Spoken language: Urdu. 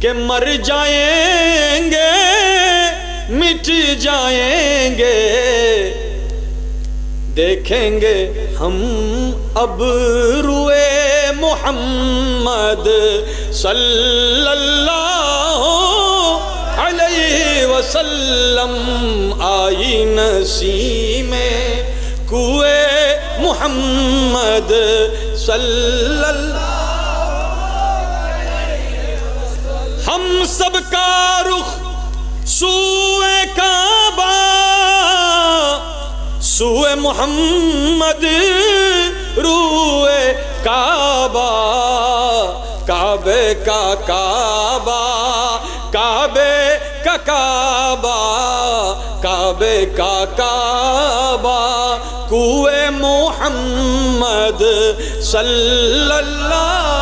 کہ مر جائیں گے، مٹ جائیں گے۔ دیکھیں گے ہم اب روئے محمد صلی اللہ علیہ وسلم آئی نسی میں کوئے محمد صلی اللہ ہم سب کا رخ سوئے کعبہ، سوئے محمد، روئے کعبہ، کعبے کا کعبہ، کعبے کا کعبہ، کعبے کا کعبہ، کوئے محمد صلی اللہ